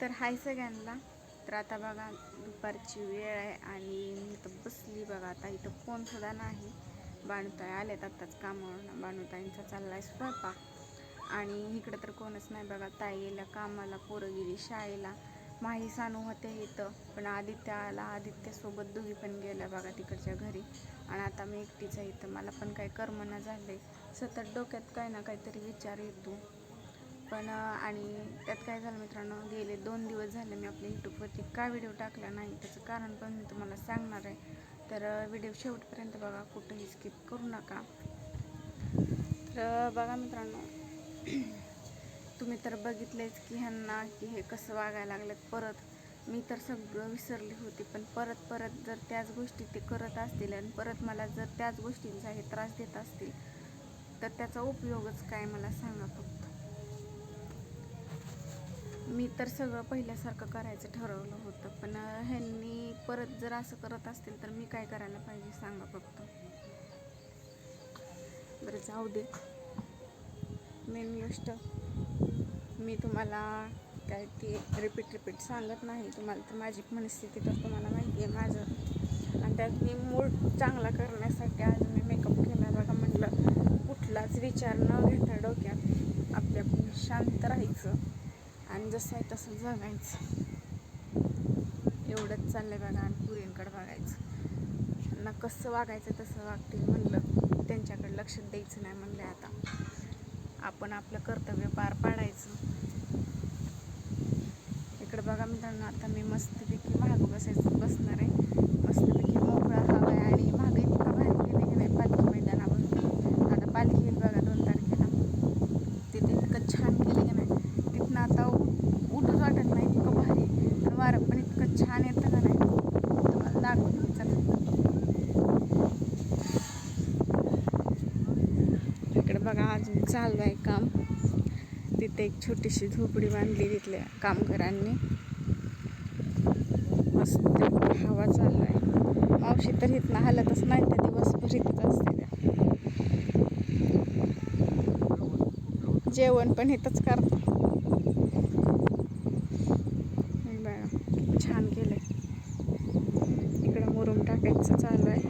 तर हाय सगळ्यांना. तर आता बघा दुपारची वेळ आहे आणि मी तर बसली बघा. आता इथं फोन सुद्धा नाही. बाणूताई आलेत आत्ताच कामावरून. बाणूताईंचा चालला आहे स्वयंपाक. आणि इकडं तर कोणच नाही बघा. ताई गेल्या कामाला पोरं गेली शाळेला. माही सानू होते इथं. पण आदित्य आला आदित्यसोबत दोघी पण गेल्या बघा तिकडच्या घरी. आणि आता मी एकटीच आहे इथं. मला पण काही झालं झाले. सतत डोक्यात काही ना काहीतरी विचार येतो. पण आणि त्यात काय झालं मित्रांनो गेले दोन दिवस झाले मी आपल्या यूट्यूबवरती का व्हिडिओ टाकला नाही त्याचं कारण पण मी तुम्हाला सांगणार आहे. तर व्हिडिओ शेवटपर्यंत बघा कुठंही स्किप करू नका. तर बघा मित्रांनो तुम्ही तर बघितलेच की ह्यांना की हे कसं वागायला लागलं परत. मी तर सगळं विसरली होती पण परत परत जर त्याच गोष्टी ते करत असतील आणि परत मला जर त्याच गोष्टींचा हे त्रास देत असतील तर त्याचा उपयोगच काय मला सांगा फक्त. मी तर सगळं पहिल्यासारखं करायचं ठरवलं होतं पण ह्यांनी परत जर असं करत असतील तर मी काय करायला पाहिजे सांगा फक्त. बरं जाऊ दे. मेन गोष्ट मी तुम्हाला काय ती रिपीट रिपीट सांगत नाही. तुम्हाला तर माझी मनस्थिती तर तुम्हाला माहिती आहे माझं. आणि त्यात मी मूड चांगला करण्यासाठी आज मी मेकअप केला बघा म्हटलं कुठलाच विचार न घेता डोक्यात आपल्या शांत राहायचं. आणि जसं आहे तसं जगायचं एवढंच चाललंय बघा आणि पुरींकडे बघायचं. त्यांना कसं वागायचं तसं वागतील म्हणलं. त्यांच्याकडे लक्ष द्यायचं नाही म्हणलं आता. आपण आपलं कर्तव्य पार पाडायचं. इकडे बघा मित्रांनो आता मी मस्तपैकी महाग बसायचं बसणार आहे. मस्तपैकी मोकळा हवा आहे आणि महाग इतकं भारी गेले की नाही पालखी मैदानावर आता पालखी येईल बघा दोन तारखेला तिथे इतकं छान केलं की नाही तिथनं आता उ- उठूच वाटत नाही इतकं भारी आणि वारं पण इतकं छान येतं का नाही तुम्हाला दाखवते चला इकडे बघा अजून चालू आहे काम. तिथे एक छोटीशी झोपडी बांधली तिथल्या कामगारांनी. मस्त हवा चालू आहे. मावशी तर इथनं हलतच नाही त्या दिवसभर इथंच असते त्या. जेवण पण इथंच करतात. बघा छान केलं इकडं मुरुम टाकायचं चालू आहे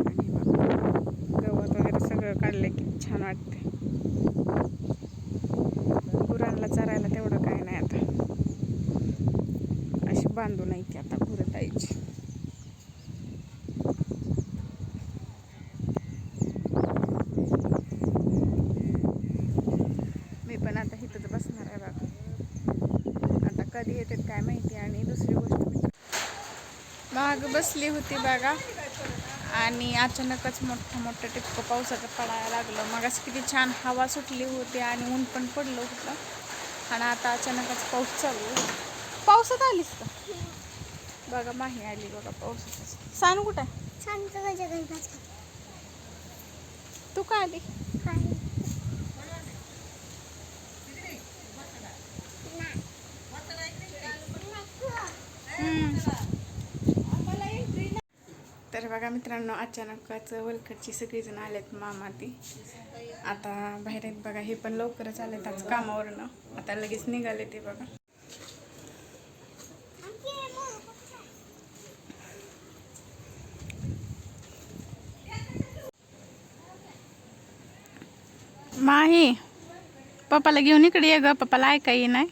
आणि बघा गवत वगैरे सगळं काढलंय किती छान वाटते गुरांना चरायला तेवढं काय नाही आता. अशी बांधून नाही की आता गुरतायची मी पण आता इथंच बसणार आहे बाबा. आता कधी येतात काय माहिती आणि दुसरी गोष्ट माग बसली होती बघा. आणि अचानकच मोठं मोठं टिपकं पावसाचं पडायला लागलं. मग असं किती छान हवा सुटली होती आणि ऊन पण पडलं होतं. आणि आता अचानकच पाऊस चालू. पावसात आलीस का? बघा माही आली बघा पावसात. सांग कुठं. तू का आली? तर बघा मित्रांनो अचानकच वलकडची सगळीजण आलेत मामा ती आता बाहेर आहेत बघा हे पण लवकरच आलेत आज कामावरनं. आता लगेच निघाले ते बघा. माही पप्पाला घेऊन इकडे ये ग. पप्पाला ऐका ये नाही.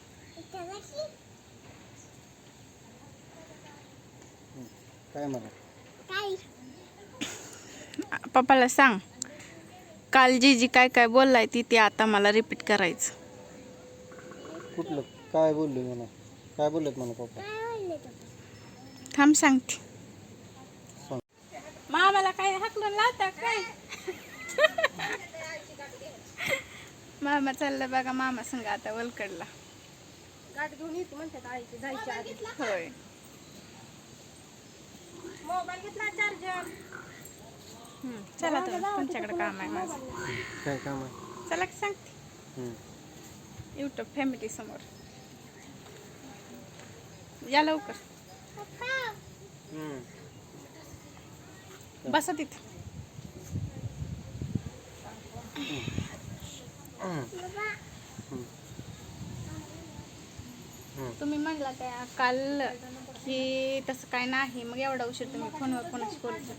काय मला पप्पाला सांग. काल जी जी काय काय बोललाय ती ते आता मला रिपीट करायचं. कुठलं? काय बोलले मला काय बोललेत मला पप्पा? थांब सांगते. सांग. मामाला काय हाकलून लावता काय? मामा चाललं बघा मामा संग आता वलकडला. गाठ घेऊन येतो म्हणतात आईची जायची आधी. होय. मोबाईल घेतला चार्जर. चला तर तुमच्याकडे काम आहे माझं. काय काम आहे? चला की सांगते. हं. युट्यूब फॅमिली समोर. या लवकर. हं. बसा तिथे. तुम्ही म्हणला काय काल की तसं काय नाही. मग एवढा उशीर तुम्ही फोनवर कोणाशी बोलतो?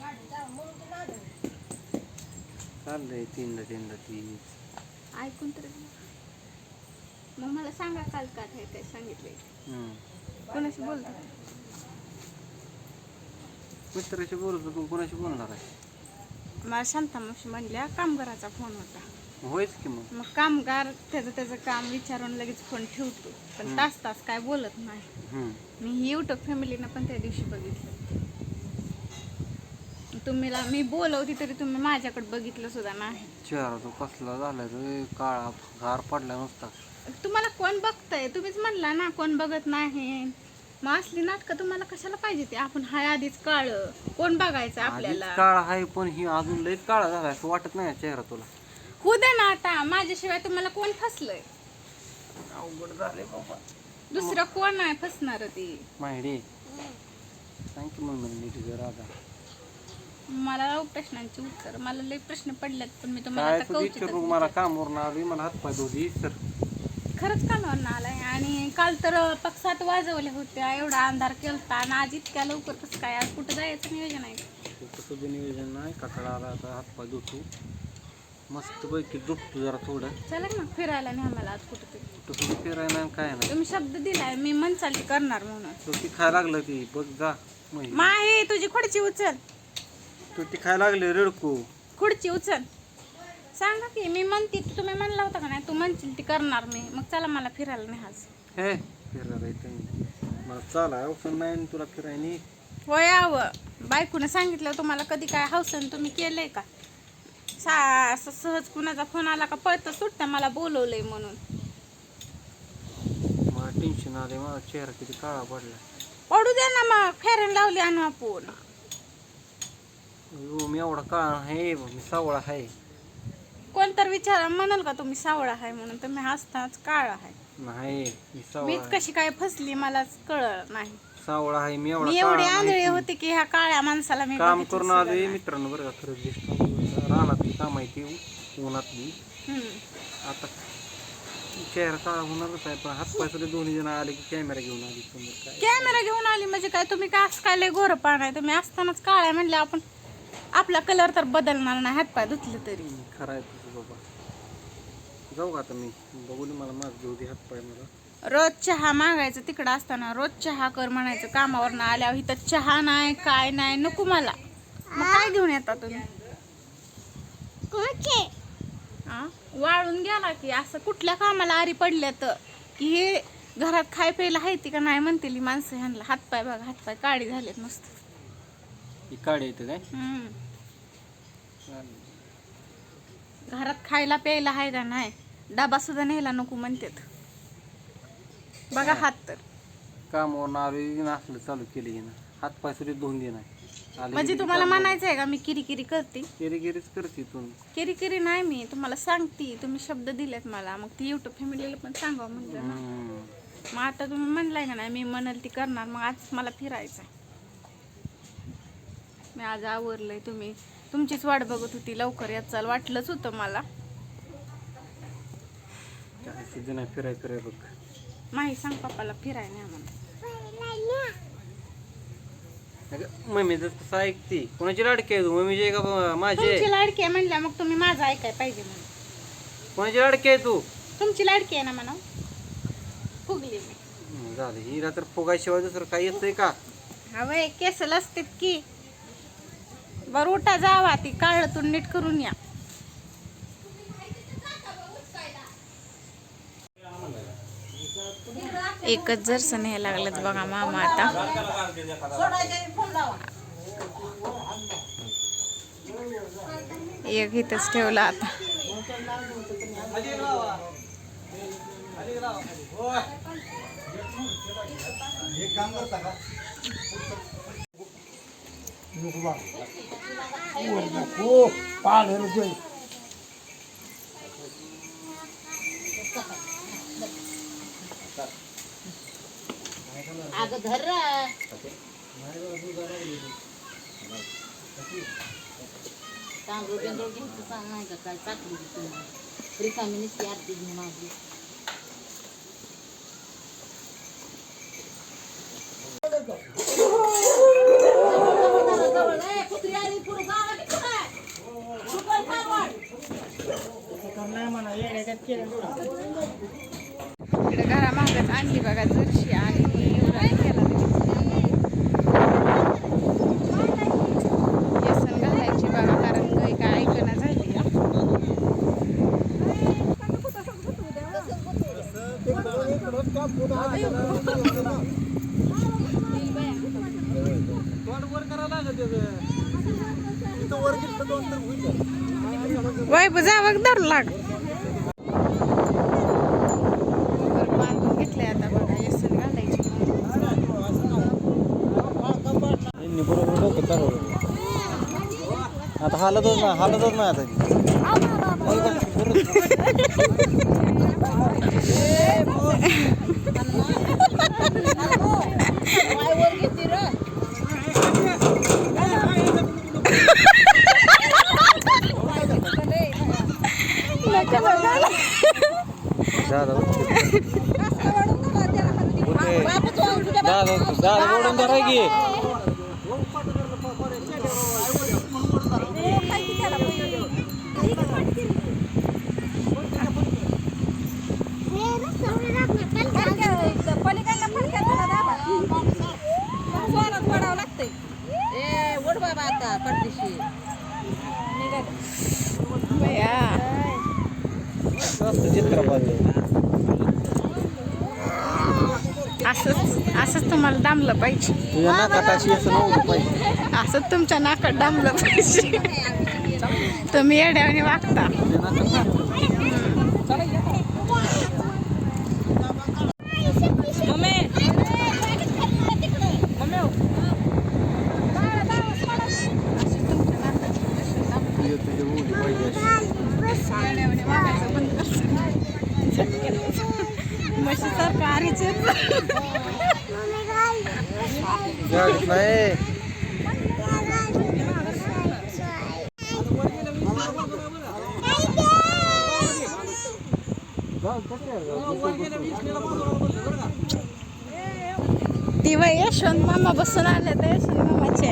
चाललंय तीनदा तीनदा तीच ऐकून तर घ्या. मग मला सांगा काल का काय काय सांगितलंय हम्म. कोणाशी बोलतो? मित्राशी बोलतो तू कोणाशी बोलणार आहे? मला शांता मावशी म्हणल्या कामगाराचा फोन होता. होयच की मग. मग कामगार त्याचं त्याचं काम विचारून लगेच फोन ठेवतो. पण तास तास काय बोलत नाही. हम्म. मी ही युट्यूब फॅमिलीनं पण त्या दिवशी बघितलं. तुम्हीला मी बोलवती तरी तुम्ही माझ्याकडे बघितलं सुद्धा नाही. चेहरा तो कसला झाला रे काळा गार पडला नुसता. तुम्हाला कोण बघतंय? तुम्हीच म्हणला ना कोण बघत नाही. मग असली नाटकं तुम्हाला कशाला पाहिजे ते? आपण हाय आधीच काळ. कोण बघायचं आधीच आपल्याला? काळा आहे पण ही अजून लयच काळा झाला असं वाटत नाही चेहरा तुला. होऊ दे ना आता. माझ्याशिवाय तुम्हाला कोण फसलंय? अवघड झाले बाबा. दुसरं कोण आहे फसणार ती? माहिती सांग की मग मला नीट जरा आता. मला प्रश्नांची उत्तर. मला लई प्रश्न पडलेत पण मी तुम्हाला काय आता मला कामावरून आली मला हात पाय सर. खरंच कामावर आलाय. आणि काल तर पक्षात वाजवल्या होत्या एवढा अंधार केलता. आणि आज इतक्या लवकर कसं काय? आज कुठं जायचं नियोजन आहे? तसं बी नियोजन नाही. काकडा आला आता हात पाय धुतो मस्त पैकी झोपतो जरा थोडं. चला ना फिरायला नाही आम्हाला आज कुठं तसं फिरायला नाही काय नाही. तुम्ही शब्द दिलाय मी मनचाली करणार म्हणून. तू ती खायला लागलं ती. बघ जा. मग माही तुझी खुर्ची उचल. तू ती खायला लागली रडकू. खुर्ची उचल. सांगा की मी म्हणते तुम्ही म्हणला होता का नाही? तू म्हणशील ती करणार मी. मग चला मला फिरायला नाही आज हे फिरायला येतं मला चाला अवसर नाही आणि तुला फिरायनी होय आव बायकोनं सांगितलं तुम्हाला कधी काय हौसन तुम्ही केलंय का? सा असं सहज कुणाचा फोन आला का पळत सुटतं मला बोलवलंय म्हणून. मला टेन्शन आले मला चेहरा किती काळा पडला पडू दे ना मग फेरन लावली आणू आपण. मी एवढा काळा आहे मी सावळा आहे. कोण तर विचार म्हणाल का तुम्ही सावळा आहे म्हणून? तुम्ही हसताच काळा आहे. नाही मी मीच सावळा आहे. कशी काय फसली मलाच कळत नाही. सावळा आहे मी एवढा मी एवढी आंधळी की. होते की ह्या काळ्या माणसाला मी काम बघितलं करून सुद्धा नाही. मित्रांनो बरं का खरंच दिसतो रानातली काम आहे ती उन्हातली. हम्म. आता चेहरा काळा होणारच आहे पण हात पाय सुद्धा दोन्ही जण आले की कॅमेरा घेऊन आली. समोर काय कॅमेरा घेऊन आली म्हणजे काय? तुम्ही काय असं काय लय गोर आहे? तुम्ही असतानाच काळ्या म्हणले आपण आपला कलर तर बदलणार नाही हातपाय धुतले तरी. खरं आहे तुझं बाबा. जाऊ का आता मी? बघू दे मला माझ घेऊ दे हात पाय मला. रोज चहा मागायचं तिकडं असताना रोज चहा कर म्हणायचं कामावर आल्यावर इथं चहा नाही काय नाही नको मला. मग काय घेऊन येता तुम्ही? आ? वाळून गेला की असं कुठल्या कामाला आरी पडल्या तर की हे घरात खाय प्यायला हायती का नाही म्हणतील ही माणसं ह्यांना. हातपाय बघा हातपाय काळी झालेत मस्त ही काढी येते काय? हम्म. चालेल. घरात खायला प्यायला आहे का नाही? डबा सुद्धा न्यायला नको म्हणतात. बघा हात तर. कामावरून आलोय असलं चालू केली ना हात पाय धुवून दे नाही. आले म्हणजे की तुम्हाला म्हणायचं आहे का? मी किरीकिरी करते. केरीगिरीच करते तू किरीकिरी नाही मी तुम्हाला सांगते. तुम्ही शब्द दिलेत मला. मग ती युट्यूब फॅमिलीला पण सांगा म्हणजे ना. हम्म. मग आता तुम्ही म्हणलाय का नाही? मी म्हणाल ती करणार. मग आज मला फिरायचं आहे मी आज आवरलंय तुम्ही. तुमचीच वाट बघत होती लवकर यात चाल वाटलंच होतं मला. फिराय फिराय बघ. माही सांग पप्पाला फिराय नाही म्हणून अगं, मम्मी जर तसं ऐकते. कोणाची लाडकी आहे तू? मम्मीची का माझी? तुमची लाडकी आहे म्हणल्या मग तुम्ही माझं ऐकाय पाहिजे म्हणून. कोणाची लाडकी आहे तू? तुमची लाडकी आहे ना म्हणा फुगली मी. झालं. हिला तर फुगाशिवाय दुसरं काही येतंय का? हवंय केसल असतात की. बरं उठा जावा ती काळतून नीट करून या. एकच जर न्याय लागलंच बघा मामा आता. एक इथंच ठेवला आता. अगं धर. तांदूळ बिंदूळ घ्यायचं सांग नाही का काय चाकली रिकामी नुसती आरती घेऊन आली. इकडे घरामागच आणली बघा जरशी आणि एवढा केला? व्यसन घालायची बघा कारण गाय काय ऐकणं झाली आहे. वैभ जा बघ धरू लाग वर बांधून घेतलंय आता बघा व्यसन घालायची यांनी बरोबर डोकं चालवलं आता हालतच नाही हालतच नाही आता दादा. दादा ओढून धरा की ए ओढ बाबा आता पडदिशी बया मस्त चित्र पाहिजे तुम्हाला दामलं पाहिजे. तुझ्या नाकाताशी असं नव्हतं पाहिजे असंच तुमच्या नाकात दामलं पाहिजे. तुम्ही येड्याने वागता. तुझ्या नाकात तुझ्या तुझ्या बोली पाहिजे अशी. येड्यावानी वागायचं बंद कर. म्हशीसारखं आरीचे गाडीत नाही ती वय यशवंत मामा बसून आले तर यशवंत मामाचे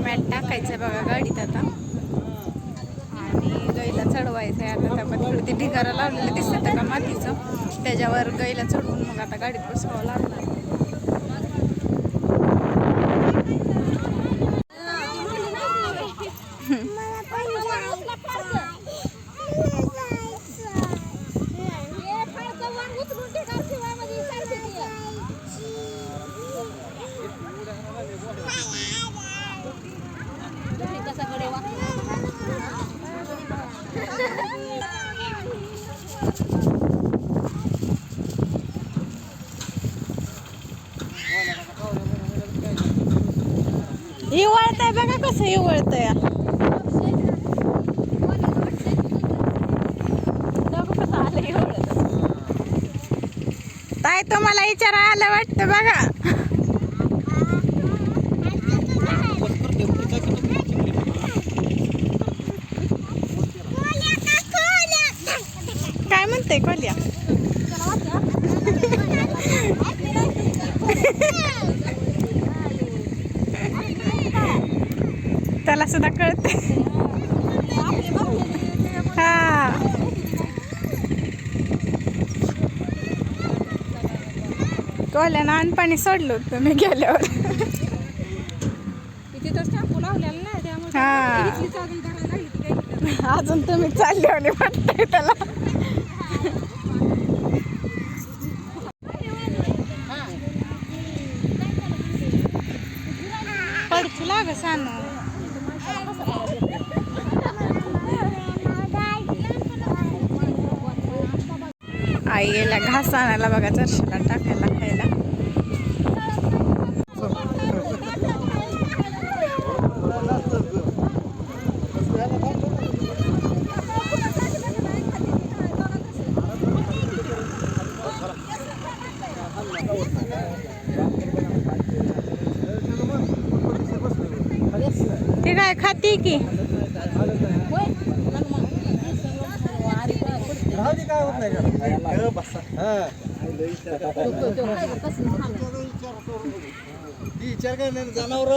मॅट टाकायचं बघा गाडीत आता आणि गाईला चढवायचं आहे आता त्यामध्ये थोडी ती ढिगारा लावलेलं दिसतं का मातीचं त्याच्यावर गाईला चढवून मग आता गाडीत बसवावं लागणार कसा कडे हिवाळत आहे बघा कसं इवळतंय ताई तुम्हाला विचारा आलं वाटतं बघा. काय म्हणते कोल्या? त्याला सुद्धा कळते. हा. कोल्यानं अनपाणी सोडलं मी गेल्यावर. हा. अजून तुम्ही चालले वाटतंय त्याला पडची लाग सानू आई गेला घास आणायला बघा चर्शीला टाकायला खायला. ते काय खाते की राहू दे काय होत नाही. हा. ती विचार कर नाही जनावर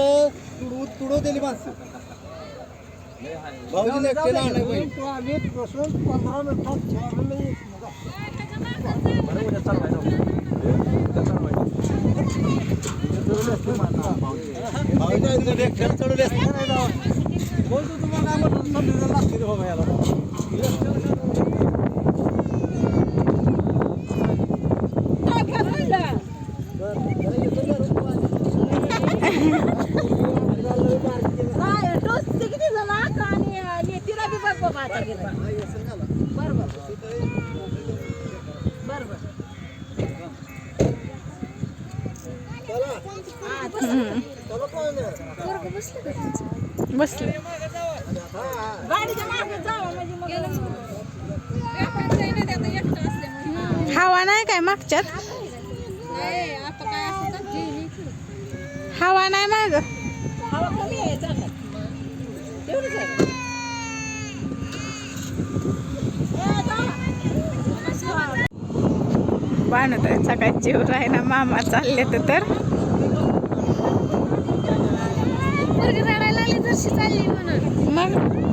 तुडू तुडू दिली माणसं भाऊजीला एकट्याला आणायला पाहिजे. भाऊजीला एकट्याला चढवले असते. बोलतो तुम्हाला काय म्हणतो समजून लागते बाबा याला हवा नाही काय मागच्यात? हवा नाही माग. बाणत आहे सकाळी जीव राहिना मामा चालले तर. तर मग?